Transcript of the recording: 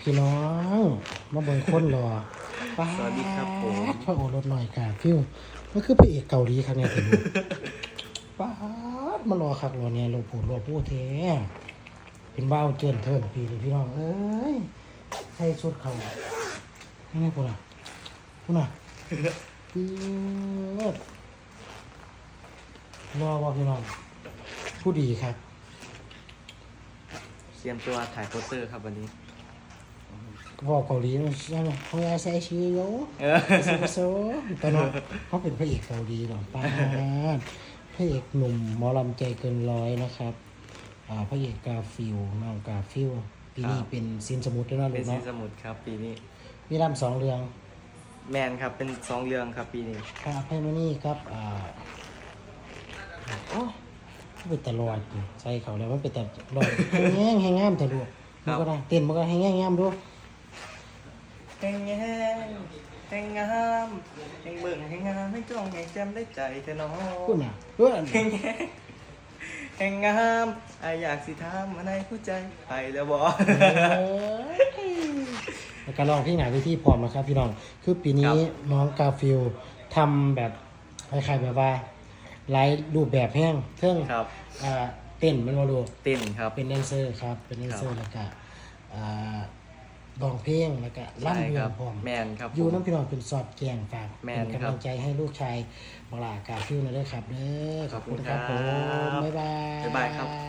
พี่น้องมาเบิ่งคนรอป้าสวัสดีครับผมพระโอรสหน่อยกาฟิวมันคือพระเอกเกาหลีครั้งนี้ถึงป้าดมารอคักรอเนี่ยเราพูดรอพูดแท้เป็นบ้าวเจินเทินปีนี้พี่น้องเอ้ยให้สุดเขาให้แม่พูดอะพูดน่ะปีดรอว่าพี่น้องผู้ดีครับเตรียมตัวถ่ายโปสเตอร์ครับวันนี้ บอกเกาหลีมันใช่ไหมเขาอยากใส่ชื่อโยเออซูเปอร์โซตอนนั้นเขาเป็นพระเอกเกาหลีหรอป้าดพระเอกหนุ่มหมอลำใจเกินร้อยนะครับอ่าพระเอกกาฟิลน้องกาฟิลปีนี้ครับเป็นซินสมุทรด้วยเนาะเป็ลูนกซีเนาะสมุดครับปีนี้ มีรำสองเรื่องแมนครับเป็นสองเรื่องครับปีนี้ พระพายมานี่ครับอ่าโอ้เป็นตลอดอยู่ใส่เขาแล้วมันเป็นตลอดแห้งแห้งงามแต่ลูกมันก็ได้เต้นมันก็แห้งแห้งงามดู แห่งแห้งแห่งงามแห่งเบิ่งแห่งงามให้จ้องแห่งแจ่มได้ใจเธอน้องพูดน่ะเพื่อนแห่งแห้งแห่งงามอายอยากสิถามมาในหัวใจไปแล้วบ่แล้วก็ลองที่ไหนที่พร้อมนะครับ พี่น้อง คือปีนี้น้องกาฟิลทำแบบคล้ายๆแบบว่าหลายรูปแบบแห้งเท่งครับอ่าเต้นมันมาดูเต้นครับ เป็นแดนเซอร์ครับ เป็นแดนเซอร์แล้วก็ ดองเพลงแล้วก็ใช่ล่ำเรืคอรับพร้อมแมนครับอยู่ผมน้ำพี่น้องเป็นสอดแกงฝากแม่เป็นนครับกำลังใจให้ลูกชายบังลากาฟิลนะเด้อครับเด้อขอบคุณครับคผรับมบ๊ายบายบ๊ายบายครับ